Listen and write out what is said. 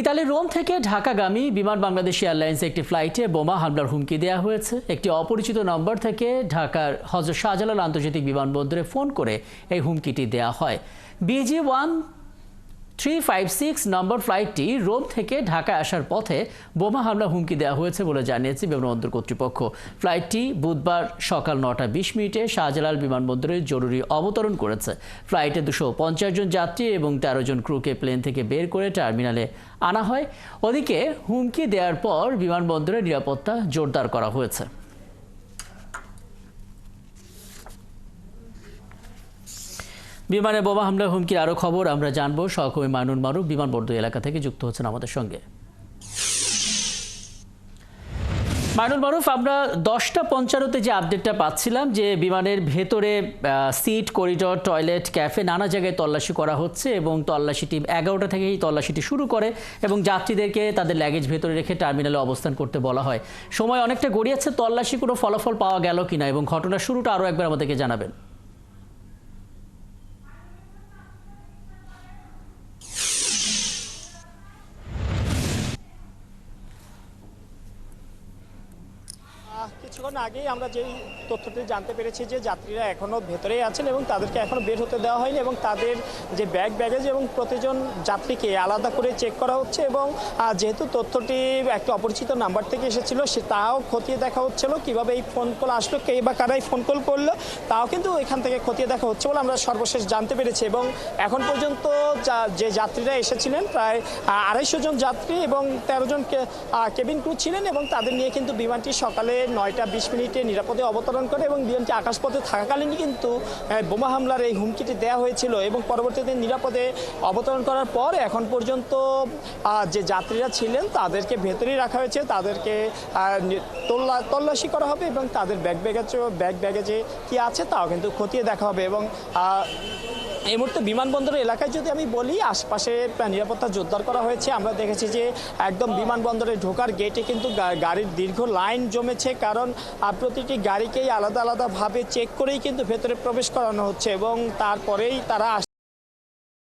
ইতালির রোম থেকে ঢাকাগামী বিমান বাংলাদেশ এয়ারলাইন্স একটি ফ্লাইটে বোমা হামলার হুমকি দেওয়া হয়েছে। একটি অপরিচিত নম্বর থেকে ঢাকার হজরত শাহজালাল আন্তর্জাতিক বিমানবন্দরে ফোন করে এই হুমকিটি দেওয়া হয়। BG one three five six number ফ্লাইটটি রোম থেকে ঢাকায় আসার পথে বোমা হামলা হুমকি দেওয়া হয়েছে বলে জানিয়েছে বিমানবন্দর কর্তৃপক্ষ। ফ্লাইটটি বুধবার সকাল নটা বিশ মিনিটে শাহজালাল বিমানবন্দরে জরুরি অবতরণ করেছে। ফ্লাইটে দুশো জন যাত্রী এবং তেরো জন ক্রুকে প্লেন থেকে বের করে টার্মিনালে আনা হয়। ওদিকে হুমকি দেওয়ার পর বিমানবন্দরের নিরাপত্তা জোরদার করা হয়েছে। বিমানে বোমা হামলা হুমকির আরও খবর আমরা জানব। সহকর্মী মাইনুল মারুফ বিমানবন্দর এলাকা থেকে যুক্ত হচ্ছেন আমাদের সঙ্গে। মাইনুল মারুফ, আমরা দশটা পঞ্চান্নতে যে আপডেটটা পাচ্ছিলাম যে বিমানের ভেতরে সিট, করিডর, টয়লেট, ক্যাফে নানা জায়গায় তল্লাশি করা হচ্ছে এবং তল্লাশিটি এগারোটা থেকেই তল্লাশিটি শুরু করে এবং যাত্রীদেরকে তাদের ল্যাগেজ ভেতরে রেখে টার্মিনালে অবস্থান করতে বলা হয়। সময় অনেকটা গড়িয়েছে, তল্লাশি কোনো ফলাফল পাওয়া গেল কিনা এবং ঘটনার শুরুটা আরও একবার আমাদেরকে জানাবেন। কিছুক্ষণ আগেই আমরা যেই তথ্যটি জানতে পেরেছি যে যাত্রীরা এখনও ভেতরেই আছেন এবং তাদেরকে এখনও বের হতে দেওয়া হয়নি এবং তাদের যে ব্যাগ, ব্যাগেজ এবং প্রতিজন যাত্রীকে আলাদা করে চেক করা হচ্ছে এবং যেহেতু তথ্যটি একটা অপরিচিত নাম্বার থেকে এসেছিল, সে তাও খতিয়ে দেখা হচ্ছিল। কীভাবে এই ফোন কল আসলো, কে বা কারাই ফোন কল করল, তাও কিন্তু এখান থেকে খতিয়ে দেখা হচ্ছে বলে আমরা সর্বশেষ জানতে পেরেছি এবং এখন পর্যন্ত যে যাত্রীরা এসেছিলেন প্রায় আড়াইশো জন যাত্রী এবং তেরো জন কেবিন ক্রু ছিলেন এবং তাদের নিয়ে কিন্তু বিমানটি সকালে নয়টা বিশ মিনিটে নিরাপদে অবতরণ করে এবং বিমানটি আকাশপথে থাকাকালীনই কিন্তু বোমা হামলার এই হুমকিটি দেওয়া হয়েছিল এবং পরবর্তীতে নিরাপদে অবতরণ করার পর এখন পর্যন্ত যে যাত্রীরা ছিলেন তাদেরকে ভেতরেই রাখা হয়েছে, তাদেরকে তল্লাশি করা হবে এবং তাদের ব্যাগ ব্যাগেজ, ব্যাগ ব্যাগেজে কী আছে তাও কিন্তু খতিয়ে দেখা হবে এবং এই মুহূর্তে বিমানবন্দর এলাকায় যদি আমি বলি আশপাশে নিরাপত্তা জোরদার করা হয়েছে। আমরা দেখেছি যে একদম বিমানবন্দরে ঢোকার গেটে কিন্তু গাড়ির দীর্ঘ লাইন জমেছে কারণ প্রতিটি গাড়িকেই আলাদা আলাদাভাবে চেক করেই কিন্তু ভেতরে প্রবেশ করানো হচ্ছে এবং তারপরেই তারা